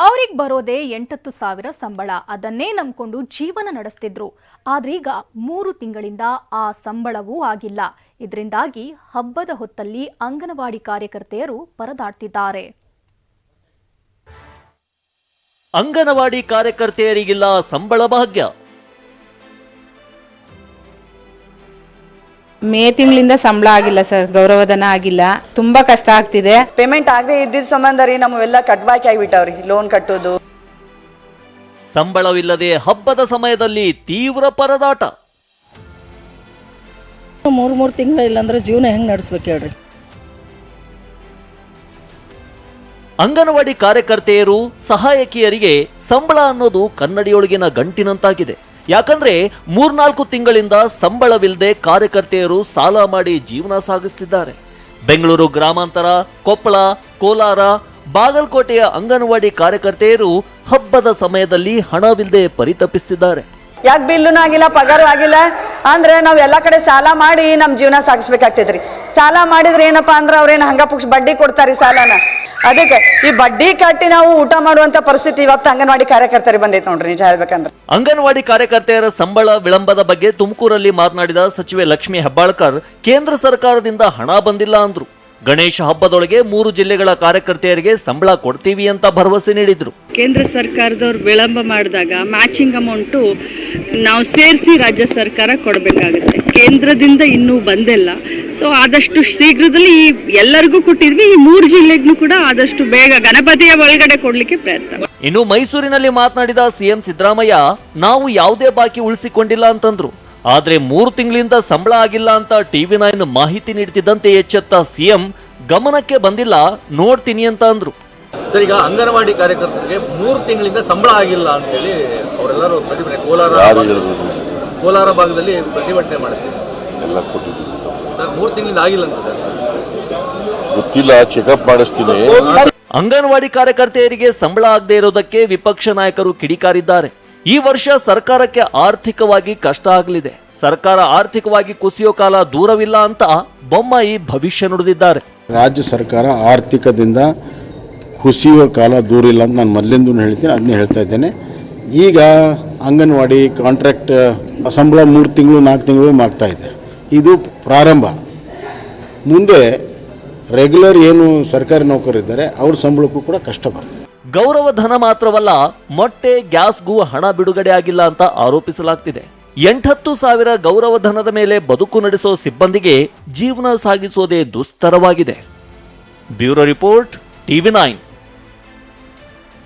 ಅವ್ರಿಗೆ ಬರೋದೇ ಎಂಟತ್ತು ಸಾವಿರ ಸಂಬಳ. ಅದನ್ನೇ ನಂಬಿಕೊಂಡು ಜೀವನ ನಡೆಸ್ತಿದ್ರು. ಆದ್ರೀಗ ಮೂರು ತಿಂಗಳಿಂದ ಆ ಸಂಬಳವೂ ಆಗಿಲ್ಲ. ಇದರಿಂದಾಗಿ ಹಬ್ಬದ ಹೊತ್ತಲ್ಲಿ ಅಂಗನವಾಡಿ ಕಾರ್ಯಕರ್ತೆಯರು ಪರದಾಡ್ತಿದ್ದಾರೆ. ಅಂಗನವಾಡಿ ಕಾರ್ಯಕರ್ತೆಯರಿಗಿಲ್ಲ ಸಂಬಳ ಭಾಗ್ಯ. ಮೇ ತಿಂಗಳಿಂದ ಸಂಬಳ ಆಗಿಲ್ಲ ಸರ್ ಗೌರವಧನ ಆಗಿಲ್ಲ. ತುಂಬಾ ಕಷ್ಟ ಆಗ್ತಿದೆ. ಪೇಮೆಂಟ್ ಆಗದೆ ಇದ್ದಿದ್ದ ಸಂಬಂಧ ರೀ ನಮ್ಮವೆಲ್ಲ ಕಟ್ ಬಾಕಿ ಆಗಿಬಿಟ್ಟಾವ್ರಿ ಲೋನ್ ಕಟ್ಟೋದು. ಸಂಬಳವಿಲ್ಲದೆ ಹಬ್ಬದ ಸಮಯದಲ್ಲಿ ತೀವ್ರ ಪರದಾಟ. ಮೂರು ಮೂರು ತಿಂಗಳು ಇಲ್ಲಾಂದ್ರೆ ಜೀವನ ಹೆಂಗೆ ನಡೆಸ್ಬೇಕು ಹೇಳ್ರಿ. ಅಂಗನವಾಡಿ ಕಾರ್ಯಕರ್ತೆಯರು ಸಹಾಯಕಿಯರಿಗೆ ಸಂಬಳ ಅನ್ನೋದು ಕನ್ನಡಿಯೊಳಗಿನ ಗಂಟಿನಂತಾಗಿದೆ. ಯಾಕಂದ್ರೆ ಮೂರ್ನಾಲ್ಕು ತಿಂಗಳಿಂದ ಸಂಬಳವಿಲ್ಲದೆ ಕಾರ್ಯಕರ್ತೆಯರು ಸಾಲ ಮಾಡಿ ಜೀವನ ಸಾಗಿಸ್ತಿದ್ದಾರೆ. ಬೆಂಗಳೂರು ಗ್ರಾಮಾಂತರ, ಕೊಪ್ಪಳ, ಕೋಲಾರ, ಬಾಗಲಕೋಟೆಯ ಅಂಗನವಾಡಿ ಕಾರ್ಯಕರ್ತೆಯರು ಹಬ್ಬದ ಸಮಯದಲ್ಲಿ ಹಣವಿಲ್ಲದೆ ಪರಿತಪಿಸ್ತಿದ್ದಾರೆ. ಯಾಕೆ ಬಿಲ್ಲುನೂ ಆಗಿಲ್ಲ, ಪಗಾರು ಆಗಿಲ್ಲ? ಅಂದ್ರೆ ನಾವು ಎಲ್ಲ ಕಡೆ ಸಾಲ ಮಾಡಿ ನಮ್ಮ ಜೀವನ ಸಾಗಿಸ್ಬೇಕಾಗ್ತೈತ್ರಿ. ಸಾಲ ಮಾಡಿದ್ರೆ ಏನಪ್ಪಾ ಅಂದ್ರೆ ಅವ್ರೇನು ಹಂಗ ಪುಕ್ಷ ಬಡ್ಡಿ ಕೊಡ್ತಾರಿ ಸಾಲನ? ಅದಕ್ಕೆ ಈ ಬಡ್ಡಿ ಕಟ್ಟಿ ನಾವು ಊಟ ಮಾಡುವಂತ ಪರಿಸ್ಥಿತಿ ಇವತ್ತು ಅಂಗನವಾಡಿ ಕಾರ್ಯಕರ್ತರಿಗೆ ಬಂದೈತೆ ನೋಡ್ರಿ ನಿಜ ಹೇಳ್ಬೇಕಂದ್ರೆ. ಅಂಗನವಾಡಿ ಕಾರ್ಯಕರ್ತೆಯರ ಸಂಬಳ ವಿಳಂಬದ ಬಗ್ಗೆ ತುಮಕೂರಲ್ಲಿ ಮಾತನಾಡಿದ ಸಚಿವೆ ಲಕ್ಷ್ಮಿ ಹೆಬ್ಬಾಳ್ಕರ್, ಕೇಂದ್ರ ಸರ್ಕಾರದಿಂದ ಹಣ ಬಂದಿಲ್ಲ ಅಂದ್ರು. ಗಣೇಶ ಹಬ್ಬದೊಳಗೆ ಮೂರು ಜಿಲ್ಲೆಗಳ ಕಾರ್ಯಕರ್ತೆಯರಿಗೆ ಸಂಬಳ ಕೊಡ್ತೀವಿ ಅಂತ ಭರವಸೆ ನೀಡಿದ್ರು. ಕೇಂದ್ರ ಸರ್ಕಾರದವ್ರು ವಿಳಂಬ ಮಾಡಿದಾಗ ಮ್ಯಾಚಿಂಗ್ ಅಮೌಂಟು ನಾವು ಸೇರಿಸಿ ರಾಜ್ಯ ಸರ್ಕಾರ ಕೊಡಬೇಕಾಗುತ್ತೆ. ಕೇಂದ್ರದಿಂದ ಇನ್ನೂ ಬಂದಿಲ್ಲ. ಸೊ ಆದಷ್ಟು ಶೀಘ್ರದಲ್ಲಿ ಈ ಎಲ್ಲರಿಗೂ ಕೊಟ್ಟಿದ್ವಿ. ಈ ಮೂರು ಜಿಲ್ಲೆಗೂ ಕೂಡ ಆದಷ್ಟು ಬೇಗ ಗಣಪತಿಯ ಒಳಗಡೆ ಕೊಡಲಿಕ್ಕೆ ಪ್ರಯತ್ನ. ಇನ್ನು ಮೈಸೂರಿನಲ್ಲಿ ಮಾತನಾಡಿದ ಸಿಎಂ ಸಿದ್ದರಾಮಯ್ಯ ನಾವು ಯಾವುದೇ ಬಾಕಿ ಉಳಿಸಿಕೊಂಡಿಲ್ಲ ಅಂತಂದ್ರು. ಆದ್ರೆ ಮೂರು ತಿಂಗಳಿಂದ ಸಂಬಳ ಆಗಿಲ್ಲ ಅಂತ ಟಿವಿ ನೈನ್ ಮಾಹಿತಿ ನೀಡ್ತಿದ್ದಂತೆ ಎಚ್ಚೆತ್ತ ಸಿಎಂ ಗಮನಕ್ಕೆ ಬಂದಿಲ್ಲ ನೋಡ್ತೀನಿ ಅಂತ ಅಂದ್ರು. ಸರ್ ಈಗ ಅಂಗನವಾಡಿ ಕಾರ್ಯಕರ್ತರಿಗೆ ಮೂರು ತಿಂಗಳಿಂದ ಸಂಬಳ ಆಗಿಲ್ಲ ಅಂತೇಳಿ ಅವರೆಲ್ಲರೂ ಪ್ರತಿಭಟನೆ ಕೋಲಾರ ಭಾಗದಲ್ಲಿ- ಕೋಲಾರ ಭಾಗದಲ್ಲಿ ಪ್ರತಿಭಟನೆ ಎಲ್ಲ ಕೊಟ್ಟಿದ್ದೀವಿ ಸರ್ ಸರ್ ಮೂರು ತಿಂಗಳಿಂದ ಆಗಿಲ್ಲ ಅಂತ ಗೊತ್ತಿಲ್ಲ ಚೆಕಪ್ ಮಾಡಿಸ್ತೀನಿ. ಅಂಗನವಾಡಿ ಕಾರ್ಯಕರ್ತೆಯರಿಗೆ ಸಂಬಳ ಆಗದೆ ಇರೋದಕ್ಕೆ ವಿಪಕ್ಷ ನಾಯಕರು ಕಿಡಿಕಾರಿದ್ದಾರೆ. ಈ ವರ್ಷ ಸರ್ಕಾರಕ್ಕೆ ಆರ್ಥಿಕವಾಗಿ ಕಷ್ಟ ಆಗಲಿದೆ. ಸರ್ಕಾರ ಆರ್ಥಿಕವಾಗಿ ಕುಸಿಯೋ ಕಾಲ ದೂರವಿಲ್ಲ ಅಂತ ಬೊಮ್ಮಾಯಿ ಭವಿಷ್ಯ ನುಡಿದಿದ್ದಾರೆ. ರಾಜ್ಯ ಸರ್ಕಾರ ಆರ್ಥಿಕದಿಂದ ಕುಸಿಯೋ ಕಾಲ ದೂರಿಲ್ಲ ಅಂತ ನಾನು ಮೊದಲಿಂದ ಹೇಳ್ತೀನಿ, ಅದನ್ನೇ ಹೇಳ್ತಾ ಇದ್ದೇನೆ. ಈಗ ಅಂಗನವಾಡಿ ಕಾಂಟ್ರಾಕ್ಟ್ ಸಂಬಳ ಮೂರು ತಿಂಗಳು, ನಾಲ್ಕು ತಿಂಗಳು ಮಾಡ್ತಾ ಇದೆ. ಇದು ಪ್ರಾರಂಭ. ಮುಂದೆ ರೆಗ್ಯುಲರ್ ಏನು ಸರ್ಕಾರಿ ನೌಕರಿದ್ದಾರೆ ಅವ್ರ ಸಂಬಳಕ್ಕೂ ಕೂಡ ಕಷ್ಟ ಬರ್ತದೆ. ಗೌರವ ಧನ ಮಾತ್ರವಲ್ಲ, ಮೊಟ್ಟೆ ಗ್ಯಾಸ್ಗೂ ಹಣ ಬಿಡುಗಡೆ ಆಗಿಲ್ಲ ಅಂತ ಆರೋಪಿಸಲಾಗ್ತಿದೆ. ಎಂಟತ್ತು ಸಾವಿರ ಗೌರವ ಧನದ ಮೇಲೆ ಬದುಕು ನಡೆಸೋ ಸಿಬ್ಬಂದಿಗೆ ಜೀವನ ಸಾಗಿಸೋದೇ ದುಸ್ತರವಾಗಿದೆ. Bureau report, TV nine.